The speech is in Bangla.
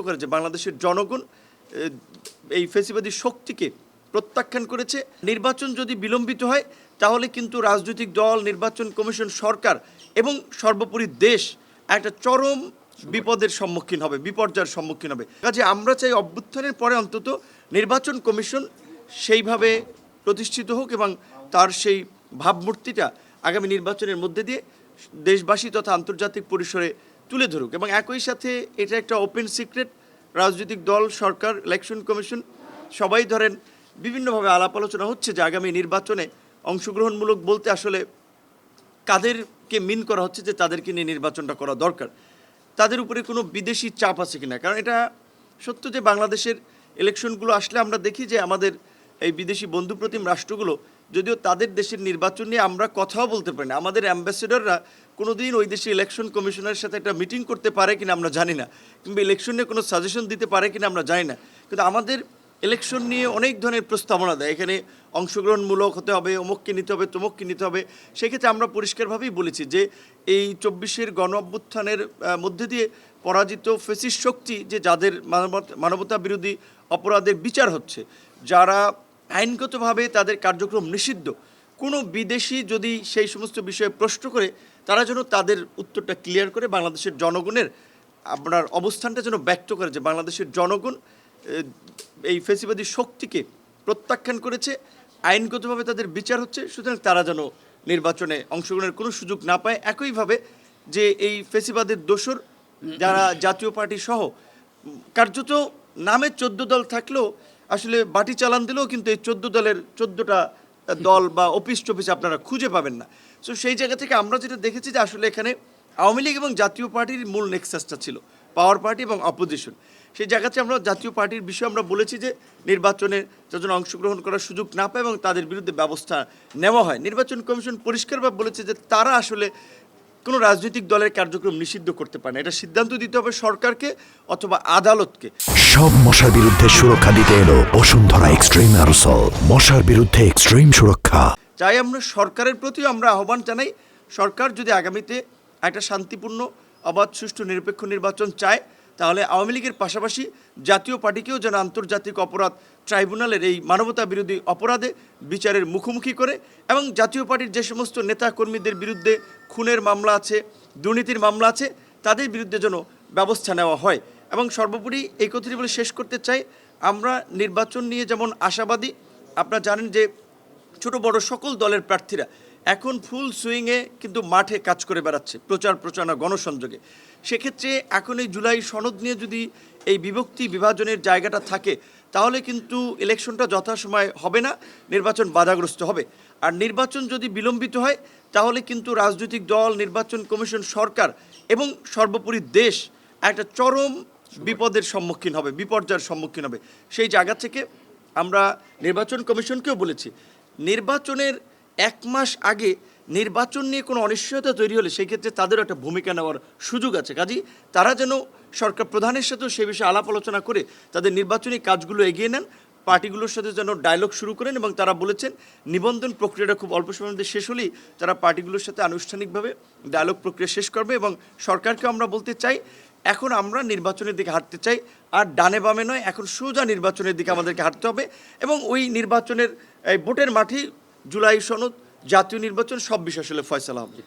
করে যে বাংলাদেশের জনগণ এই ফেসিবাদী শক্তিকে প্রত্যাখ্যান করেছে। নির্বাচন যদি বিলম্বিত হয়, তাহলে কিন্তু রাজনৈতিক দল, নির্বাচন কমিশন, সরকার এবং সর্বোপরি দেশ একটা চরম বিপদের সম্মুখীন হবে, বিপর্যয়ের সম্মুখীন হবে। কাজে আমরা চাই অভ্যুত্থানের পরে অন্তত নির্বাচন কমিশন সেইভাবে প্রতিষ্ঠিত হোক এবং তার সেই ভাবমূর্তিটা আগামী নির্বাচনের মধ্যে দিয়ে দেশবাসী তথা আন্তর্জাতিক পরিসরে তুলে ধরুক এবং একই সাথে এটা একটা ওপেন সিক্রেট রাজনৈতিক দল, সরকার ইলেকশন কমিশন সবাই ধরেন বিভিন্নভাবে আলাপ আলোচনা হচ্ছে যে আগামী নির্বাচনে অংশগ্রহণমূলক বলতে আসলে কাদেরকে মিন করা হচ্ছে যে তাদেরকে নিয়ে নির্বাচনটা করা দরকার। তাদের উপরে কোনো বিদেশি চাপ আছে কিনা? কারণ এটা সত্য যে বাংলাদেশের ইলেকশনগুলো আসলে আমরা দেখি যে আমাদের এই বিদেশি বন্ধুপ্রতিম রাষ্ট্রগুলো যদিও তাদের দেশের নির্বাচন নিয়ে আমরা কথাও বলতে পারি না। আমাদের অ্যাম্বাসেডররা কোনোদিন ওই দেশে ইলেকশন কমিশনের সাথে একটা মিটিং করতে পারে কিনা আমরা জানি না, কিংবা ইলেকশন নিয়ে কোনো সাজেশন দিতে পারে কিনা আমরা জানি না। কিন্তু আমাদের ইলেকশন নিয়ে অনেক ধরনের প্রস্তাবনা দেয়। এখানে অংশগ্রহণমূলক হতে হবে, অমুককে নিতে হবে, তমুককে নিতে হবে। সেক্ষেত্রে আমরা পরিষ্কারভাবেই বলেছি যে এই চব্বিশের গণ অভ্যুত্থানের মধ্যে দিয়ে পরাজিত ফেসিস শক্তি যে যাদের মানবতা বিরোধী অপরাধের বিচার হচ্ছে, যারা আইনগতভাবে তাদের কার্যক্রম নিষিদ্ধ। কোনো বিদেশি যদি সেই সমস্ত বিষয়ে প্রশ্ন করে, তারা যেন তাদের উত্তরটা ক্লিয়ার করে বাংলাদেশের জনগণের আপনার অবস্থানটা যেন ব্যক্ত করে যে বাংলাদেশের জনগণ এই ফেসিবাদী শক্তিকে প্রত্যাখ্যান করেছে, আইনগতভাবে তাদের বিচার হচ্ছে, সুতরাং তারা যেন নির্বাচনে অংশগ্রহণের কোনো সুযোগ না পায়। একইভাবে যে এই ফেসিবাদের দোসর যারা জাতীয় পার্টি সহ কার্যত নামে চোদ্দ দল থাকলেও আসলে বাটি চালান দিলেও কিন্তু এই চোদ্দ দলের চোদ্দটা দল বা অফিস টফিস আপনারা খুঁজে পাবেন না। সো সেই জায়গা থেকে আমরা যেটা দেখেছি যে আসলে এখানে আওয়ামী লীগ এবং জাতীয় পার্টির মূল নেক্সাসটা ছিল পাওয়ার পার্টি এবং অপোজিশন সেই জায়গাতে আমরা জাতীয় পার্টির বিষয়ে আমরা বলেছি যে নির্বাচনে যাতে অংশগ্রহণ করার সুযোগ না পায় এবং তাদের বিরুদ্ধে ব্যবস্থা নেওয়া হয়। নির্বাচন কমিশন পরিষ্কারভাবে বলেছে যে তারা আসলে কোনো রাজনৈতিক দলের কার্যক্রম নিষিদ্ধ করতে পারে না। এটা সিদ্ধান্ত দিতে হবে সরকারকে অথবা আদালতকে। সব মশার বিরুদ্ধে সুরক্ষা দিতে এলো বসুন্ধরা এক্সট্রিম অ্যারোসল। মশার বিরুদ্ধে এক্সট্রিম সুরক্ষা। চাই আমরা সরকারের প্রতিও আমরা আহ্বান জানাই সরকার যদি আগামীতে একটা শান্তিপূর্ণ অবাধ সুষ্ঠু নিরপেক্ষ নির্বাচন চায় তাহলে আওয়ামী লীগের পাশাপাশি জাতীয় পার্টিকেও যেন আন্তর্জাতিক অপরাধ ট্রাইব্যুনালের এই মানবতা বিরোধী অপরাধে বিচারের মুখোমুখি করে এবং জাতীয় পার্টির যে সমস্ত নেতা কর্মীদের বিরুদ্ধে খুনের মামলা আছে, দুর্নীতির মামলা আছে, তাদের বিরুদ্ধে যেন ব্যবস্থা নেওয়া হয়। এবং সর্বোপরি এই কথাটি বলে শেষ করতে চাই, আমরা নির্বাচন নিয়ে যেমন আশাবাদী, আপনারা জানেন যে ছোট বড় সকল দলের প্রার্থীরা এখন ফুল সুইংয়ে কিন্তু মাঠে কাজ করে বেড়াচ্ছে, প্রচার প্রচারণা, গণসংযোগে। সেক্ষেত্রে এখন এই জুলাই সনদ নিয়ে যদি এই বিভক্তি, বিভাজনের জায়গাটা থাকে, তাহলে কিন্তু ইলেকশনটা যথাসময় হবে না, নির্বাচন বাধাগ্রস্ত হবে। আর নির্বাচন যদি বিলম্বিত হয়, তাহলে কিন্তু রাজনৈতিক দল, নির্বাচন কমিশন, সরকার এবং সর্বোপরি দেশ একটা চরম বিপদের সম্মুখীন হবে, বিপর্যয়ের সম্মুখীন হবে। সেই জায়গা থেকে আমরা নির্বাচন কমিশনকেও বলেছি, নির্বাচনের এক মাস আগে নির্বাচন নিয়ে কোনো অনিশ্চয়তা তৈরি হলে সেই ক্ষেত্রে তাদেরও একটা ভূমিকা নেওয়ার সুযোগ আছে। কাজেই তারা যেন সরকার প্রধানের সাথেও সে বিষয়ে আলাপ আলোচনা করে তাদের নির্বাচনী কাজগুলো এগিয়ে নেন, পার্টিগুলোর সাথে যেন ডায়লগ শুরু করেন এবং তারা বলেছেন, নিবন্ধন প্রক্রিয়াটা খুব অল্প সময়ের মধ্যে শেষ হলেই তারা পার্টিগুলোর সাথে আনুষ্ঠানিকভাবে ডায়লগ প্রক্রিয়া শেষ করবে এবং সরকারকে আমরা বলতে চাই, এখন আমরা নির্বাচনের দিকে হাঁটতে চাই, আর ডানে বামে নয়, এখন সোজা নির্বাচনের দিকে আমাদেরকে হাঁটতে হবে এবং ওই নির্বাচনের ভোটের মাঠেই জুলাই সনদ জাতীয় নির্বাচন সব বিষয় আসলে ফয়সালা হবে।